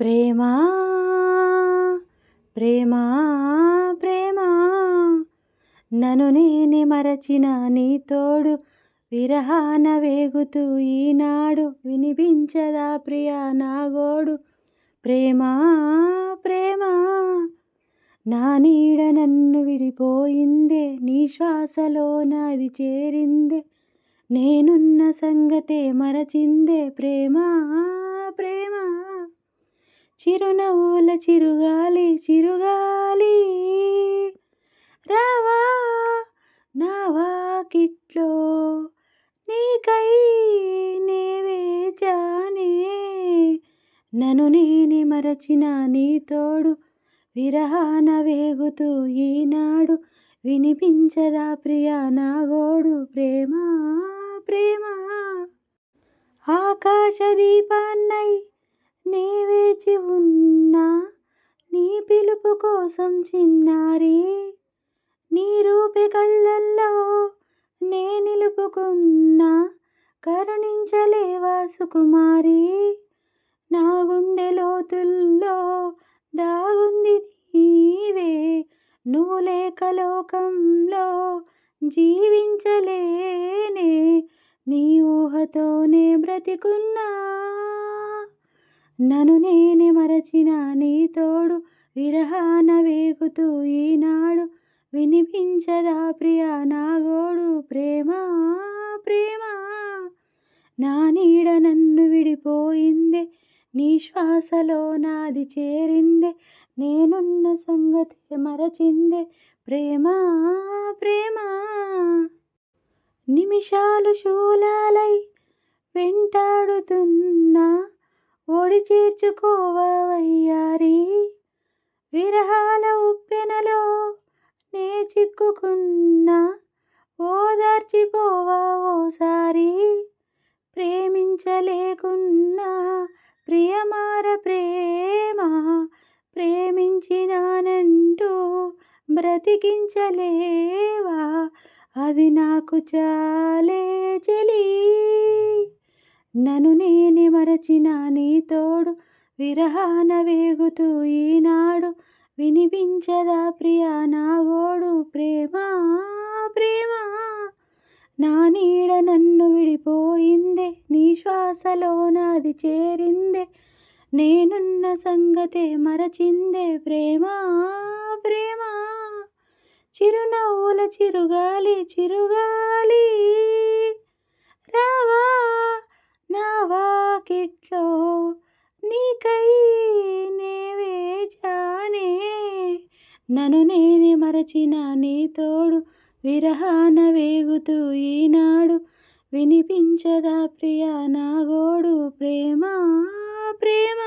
ప్రేమా ప్రేమా ప్రేమా. నన్ను నేనే మరచిన నీ తోడు విరహాన వేగుతూ ఈనాడు వినిపించదా ప్రియా నాగోడు ప్రేమా ప్రేమా. నా నీడ నన్ను విడిపోయిందే నీ శ్వాసలో నాది చేరిందే. నేనున్న సంగతే మరచిందే ప్రేమా ప్రేమ. చిరునవ్వుల చిరుగాలి చిరుగాలి. రావా నా వాకిట్లో నీకై నే వేచానే నన్ను నేనే మరచిన నీ తోడు. విరహాన వేగుతూ ఈనాడు. వినిపించదా ప్రియా నాగోడు ప్రేమా ప్రేమ ప్రేమ. ఆకాశ దీపాన్నై నే వేచి ఉన్నా నీ పిలుపు కోసం చిన్నారి. నీ రూపి కళ్ళల్లో నే నిలుపుకున్నా కరుణించలేవా సుకుమారి నా గుండె లోతుల్లో దాగుంది నీవే నువ్వు లేక లోకంలో జీవించలేనే. నీ ఊహతోనే బ్రతికున్నా నన్ను నేనే మరచిన నీ తోడు విరహాన వేగుతూ ఈనాడు వినిపించదా ప్రియా నాగోడు ప్రేమ ప్రేమ. నా నీడ నన్ను విడిపోయిందే నీ శ్వాసలో నాది చేరిందే నేనున్న సంగతి మరచిందే. ప్రేమ ప్రేమ. నిమిషాలు శూలాలై వెంటాడుతున్నా ఓడి చేర్చుకోవయ్యారి విరహాల ఉప్పెనలో నే చిక్కుకున్నా ఓదార్చిపోవా ఓసారి. ప్రేమించలేకున్నా ప్రియమార ప్రేమ ప్రేమించినానంటూ బ్రతికించలేవా అది నాకు చాలే చెలి. నను నేనే మరచిన నీ తోడు విరహాన వేగుతూ ఈనాడు వినిపించదా ప్రియా నాగోడు ప్రేమ ప్రేమ నా నీడ నన్ను విడిపోయిందే నీ శ్వాసలో నాది చేరిందే నేనున్న సంగతే మరచిందే ప్రేమ ప్రేమ. చిరునవ్వుల చిరుగాలి చిరుగాలి. నను నేనే మరచిన నీ తోడు విరహాన వేగుతూ ఈనాడు. వినిపించదా ప్రియా నాగోడు ప్రేమ ప్రేమ.